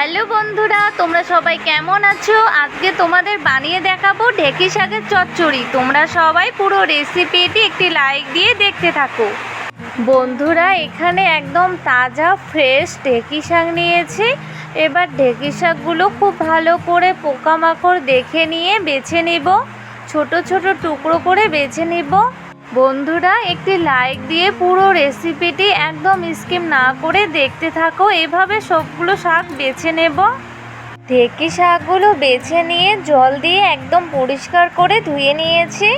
Hello বন্ধুরা, তোমরা সবাই কেমন আছো? আজকে তোমাদের বানিয়ে দেখাবো ঢেকি শাকের চচ্চড়ি। তোমরা সবাই পুরো রেসিপিটি একটি লাইক দিয়ে দেখতে থাকো। বন্ধুরা, এখানে একদম তাজা ফ্রেশ ঢেকি শাক নিয়েছি। এবার ঢেকি শাকগুলো খুব ভালো করে পোকামাকড় দেখে নিয়ে বেছে নিব। ছোট ছোট টুকরো করে বেছে নিব। বন্ধুরা, একটি লাইক দিয়ে পুরো রেসিপিটি একদম স্কিম না করে দেখতে থাকো। এভাবে সবগুলো শাক বেছে নেব। ঢেকি শাকগুলো বেছে নিয়ে জল দিয়ে একদম পরিষ্কার করে ধুয়ে নিয়েছি।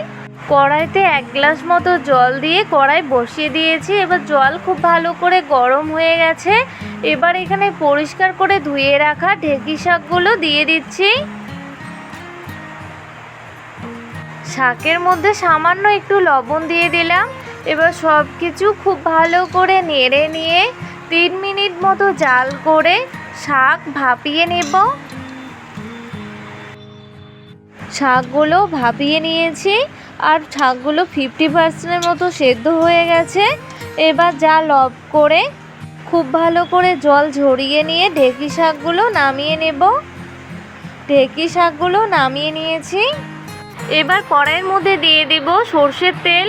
কড়াইতে এক গ্লাস মতো জল দিয়ে কড়াই বসিয়ে দিয়েছি। এবার জল খুব ভালো করে গরম হয়ে গেছে। এবার এখানে পরিষ্কার করে ধুয়ে রাখা ঢেকি শাকগুলো দিয়ে দিচ্ছি। শাকের মধ্যে সামান্য একটু লবণ দিয়ে দিলাম। এবার সব কিছু খুব ভালো করে নেড়ে নিয়ে তিন মিনিট মতো জাল করে শাক ভাপিয়ে নেব। শাকগুলো ভাপিয়ে নিয়েছি আর শাকগুলো ফিফটি পার্সেন্টের মতো সেদ্ধ হয়ে গেছে। এবার জাল অফ করে খুব ভালো করে জল ঝরিয়ে নিয়ে ঢেকি শাকগুলো নামিয়ে নেব। ঢেকি শাকগুলো নামিয়ে নিয়েছি। এবার কড়াইয়ের মধ্যে দিয়ে দেব সর্ষের তেল।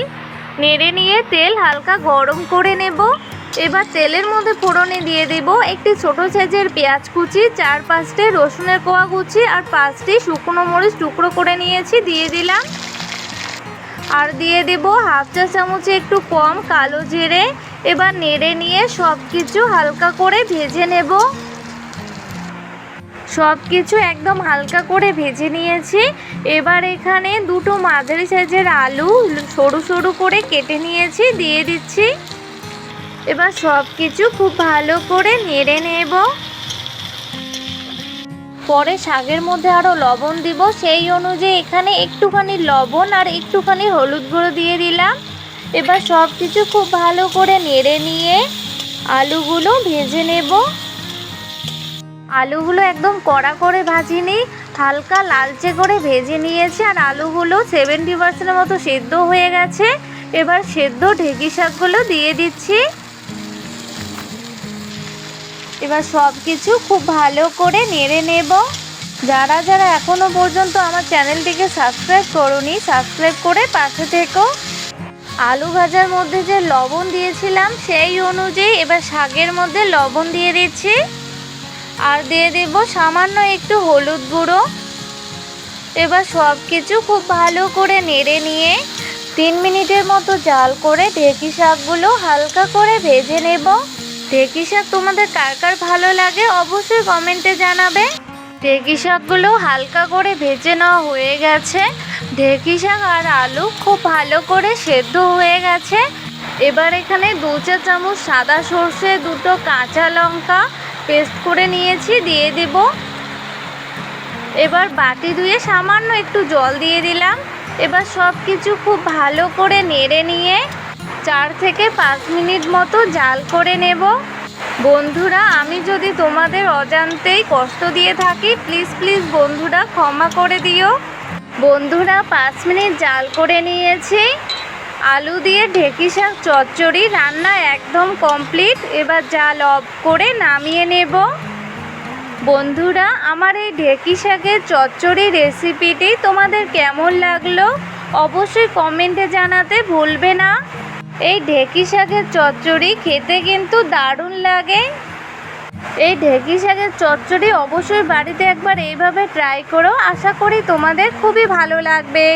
নেড়ে নিয়ে তেল হালকা গরম করে নেব। এবার তেলের মধ্যে ফোড়নে দিয়ে দেব একটি ছোট সাইজের পেঁয়াজ কুচি, চার পাঁচটি রসুনের কোয়া কুচি আর পাঁচটি শুকনো মরিচ টুকরো করে নিয়েছি, দিয়ে দিলাম। আর দিয়ে দেব হাফ চা চামচে একটু কম কালো জিরে। এবার নেড়ে নিয়ে সব কিছু হালকা করে ভেজে নেব। সব কিছু একদম হালকা করে ভেজে নিয়েছি। এবার এখানে দুটো মাঝারি সাইজের আলু সরু সরু করে কেটে নিয়েছি, দিয়ে দিচ্ছি। এবার সব কিছু খুব ভালো করে নেড়ে নেব। পরে শাকের মধ্যে আরও লবণ দিব, সেই অনুযায়ী এখানে একটুখানি লবণ আর একটুখানি হলুদ গুঁড়ো দিয়ে দিলাম। এবার সব কিছু খুব ভালো করে নেড়ে নিয়ে আলুগুলো ভেজে নেব। আলুগুলো একদম কড়া করে ভাজিনি, হালকা লালচে করে ভেজে নিয়েছি আর আলুগুলো সেভেন্টি পার্সেন্টের মতো সেদ্ধ হয়ে গেছে। এবার সেদ্ধ ঢেকি শাকগুলো দিয়ে দিচ্ছি। এবার সব কিছু খুব ভালো করে নেড়ে নেব। যারা যারা এখনও পর্যন্ত আমার চ্যানেলটিকে সাবস্ক্রাইব করনি, সাবস্ক্রাইব করে পাশে থেকো। আলু ভাজার মধ্যে যে লবণ দিয়েছিলাম, সেই অনুযায়ী এবার শাকের মধ্যে লবণ দিয়ে দিচ্ছি। আর দিয়ে দেব সামান্য একটু হলুদ গুঁড়ো। এবার সব কিছু খুব ভালো করে নেড়ে নিয়ে তিন মিনিটের মতো জাল করে ঢেকি শাকগুলো হালকা করে ভেজে নেব। ঢেকি শাক তোমাদের কার কার ভালো লাগে অবশ্যই কমেন্টে জানাবে। ঢেকি শাকগুলো হালকা করে ভেজে নেওয়া হয়ে গেছে। ঢেকি শাক আর আলু খুব ভালো করে সেদ্ধ হয়ে গেছে। এবার এখানে দু চা চামচ সাদা সর্ষে, দুটো কাঁচা লঙ্কা পেস্ট করে নিয়েছি, দিয়ে দেব। এবার বাটি ধুয়ে সামান্য একটু জল দিয়ে দিলাম। এবার সব কিছু খুব ভালো করে নেড়ে নিয়ে চার থেকে পাঁচ মিনিট মতো জাল করে নেব। বন্ধুরা, আমি যদি তোমাদের অজান্তেই কষ্ট দিয়ে থাকি প্লিজ প্লিজ বন্ধুরা ক্ষমা করে দিও। বন্ধুরা, পাঁচ মিনিট জাল করে নিয়েছি। আলু দিয়ে ঢেকি শাক, চচ্চড়ি, রান্না একদম কমপ্লিট এবার জাল অফ করে নামিয়ে নেব। বন্ধুরা, আমার এই ঢেকি শাকের চচ্চড়ি রেসিপিটি তোমাদের কেমন লাগল? অবশ্যই কমেন্টে জানাতে ভুলবে না। এই ঢেকি শাকের চচ্চড়ি খেতে কিন্তু দারুণ লাগে। এই ঢেঁকি শাকের চচ্চড়ি অবশ্যই বাড়িতে একবার এইভাবে ট্রাই করো। আশা করি তোমাদের খুবই ভালো লাগবে।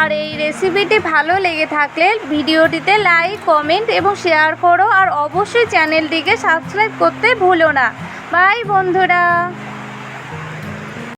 আর এই রেসিপিটি ভালো লেগে থাকলে ভিডিওটিতে লাইক কমেন্ট এবং শেয়ার করো। আর অবশ্যই চ্যানেলটিকে সাবস্ক্রাইব করতে ভুলো না। বাই বন্ধুরা।